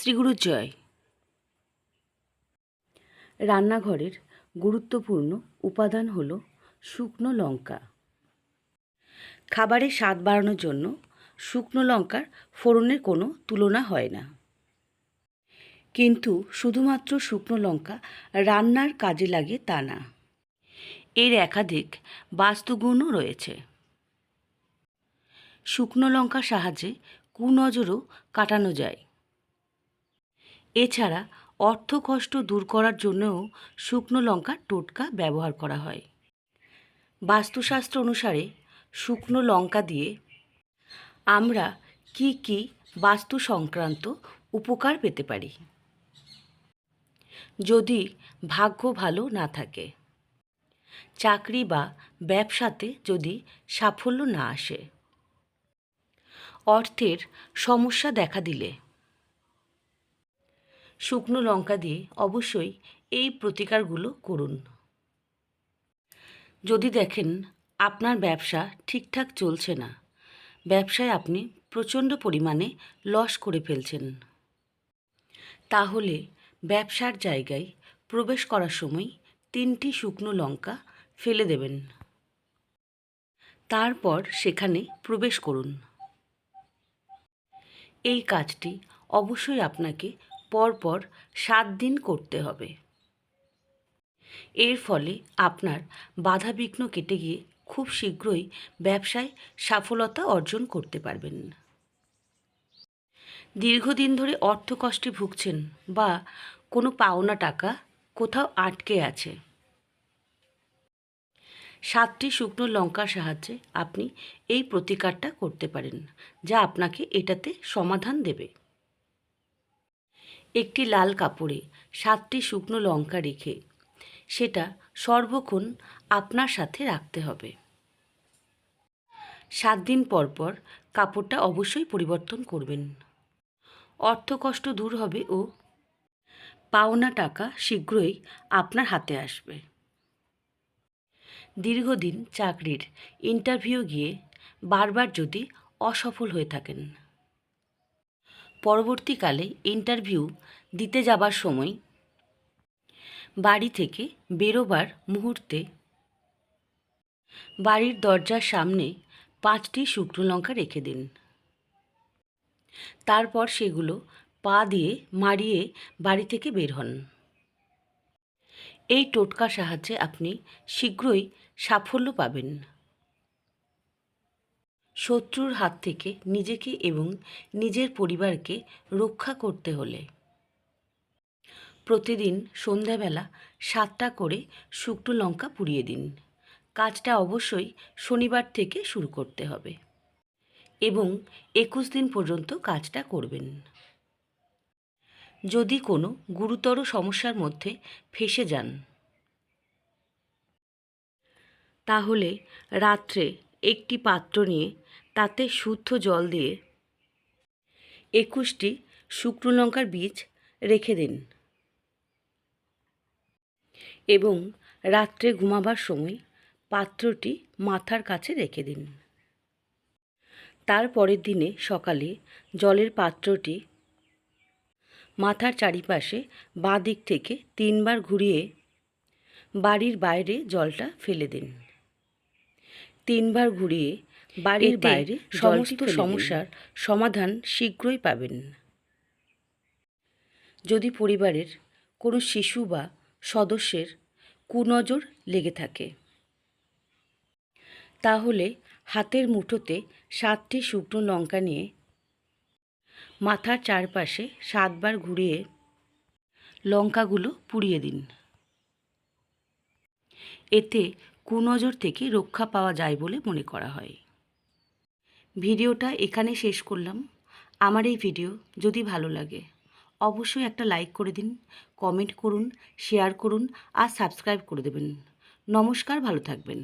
শ্রীগুরুর জয় রান্নাঘরের গুরুত্বপূর্ণ উপাদান হলো শুকনো লঙ্কা। খাবারের স্বাদ বাড়ানোর জন্য শুকনো লঙ্কার ফোড়নের কোনো তুলনা হয় না। কিন্তু শুধুমাত্র শুকনো লঙ্কা রান্নার কাজে লাগে তা না। এর একাধিক বাস্তুগুণও রয়েছে। শুকনো লঙ্কার সাহায্যে কুনজরও কাটানো যায়। এছাড়া অর্থকষ্ট দূর করার জন্যও শুকনো লঙ্কার টোটকা ব্যবহার করা হয়। বাস্তুশাস্ত্র অনুসারে শুকনো লঙ্কা দিয়ে আমরা কি কি বাস্তু সংক্রান্ত উপকার পেতে পারি? যদি ভাগ্য ভালো না থাকে, চাকরি বা ব্যবসাতে যদি সাফল্য না আসে, অর্থের সমস্যা দেখা দিলে শুকনো লঙ্কা দিয়ে অবশ্যই এই প্রতিকারগুলো করুন। যদি দেখেন আপনার ব্যবসা ঠিকঠাক চলছে না, ব্যবসায় আপনি প্রচণ্ড পরিমাণে লস করে ফেলছেন। তাহলে ব্যবসার জায়গায় প্রবেশ করার সময় তিনটি শুকনো লঙ্কা ফেলে দেবেন। তারপর সেখানে প্রবেশ করুন। এই কাজটি অবশ্যই আপনাকে পরপর সাত দিন করতে হবে। এর ফলে আপনার বাধাবিঘ্ন কেটে গিয়ে খুব শীঘ্রই ব্যবসায় সফলতা অর্জন করতে পারবেন। দীর্ঘদিন ধরে অর্থকষ্টে ভুগছেন বা কোনো পাওনা টাকা কোথাও আটকে আছে। সাতটি শুকনো লঙ্কার সাহায্যে আপনি এই প্রতিকারটা করতে পারেন, যা আপনাকে এটাতে সমাধান দেবে। একটি লাল কাপড়ে, সাতটি শুকনো লঙ্কা রেখে। সেটা সর্বক্ষণ আপনার সাথে রাখতে হবে। সাত দিন পর পর কাপড়টা অবশ্যই পরিবর্তন করবেন। অর্থকষ্ট দূর হবে ও পাওনা টাকা শীঘ্রই আপনার হাতে আসবে। দীর্ঘদিন চাকরির ইন্টারভিউ গিয়ে বারবার যদি অসফল হয়ে থাকেন। পরবর্তীকালে ইন্টারভিউ দিতে যাবার সময় বাড়ি থেকে বেরোবার মুহূর্তে বাড়ির দরজার সামনে পাঁচটি শুকনো লঙ্কা রেখে দিন। তারপর সেগুলো পা দিয়ে মারিয়ে বাড়ি থেকে বের হন। এই টোটকার সাহায্যে আপনি শীঘ্রই সাফল্য পাবেন। শত্রুর হাত থেকে নিজেকে এবং নিজের পরিবারকে রক্ষা করতে হলে। প্রতিদিন সন্ধ্যাবেলা সাতটা করে শুকনো লঙ্কা পুড়িয়ে দিন। কাজটা অবশ্যই শনিবার থেকে শুরু করতে হবে এবং একুশ দিন পর্যন্ত কাজটা করবেন। যদি কোনো গুরুতর সমস্যার মধ্যে ফেসে যান, তাহলে রাত্রে একটি পাত্র নিয়ে তাতে শুদ্ধ জল দিয়ে একুশটি শুকনো লঙ্কার বীজ রেখে দিন এবং রাত্রে ঘুমাবার সময় পাত্রটি মাথার কাছে রেখে দিন। তার পরের দিনে সকালে জলের পাত্রটি মাথার চারিপাশে বাঁ দিক থেকে তিনবার ঘুরিয়ে বাড়ির বাইরে জলটা ফেলে দিন। তিনবার ঘুরিয়ে বাড়ির বাইরে সমস্ত সমস্যার সমাধান শীঘ্রই পাবেন। যদি পরিবারের কোনো শিশু বা সদস্যের কুনজর লেগে থাকে তাহলে হাতের মুঠোতে সাতটি শুকনো লঙ্কা নিয়ে মাথার চারপাশে সাতবার ঘুরিয়ে লঙ্কাগুলো পুড়িয়ে দিন। এতে কুনজর থেকে রক্ষা পাওয়া যায় বলে মনে করা হয়। ভিডিওটা এখানে শেষ করলাম। আমার এই ভিডিও যদি ভালো লাগে, অবশ্যই একটা লাইক করে দিন, কমেন্ট করুন, শেয়ার করুন আর সাবস্ক্রাইব করে দেবেন। নমস্কার, ভালো থাকবেন।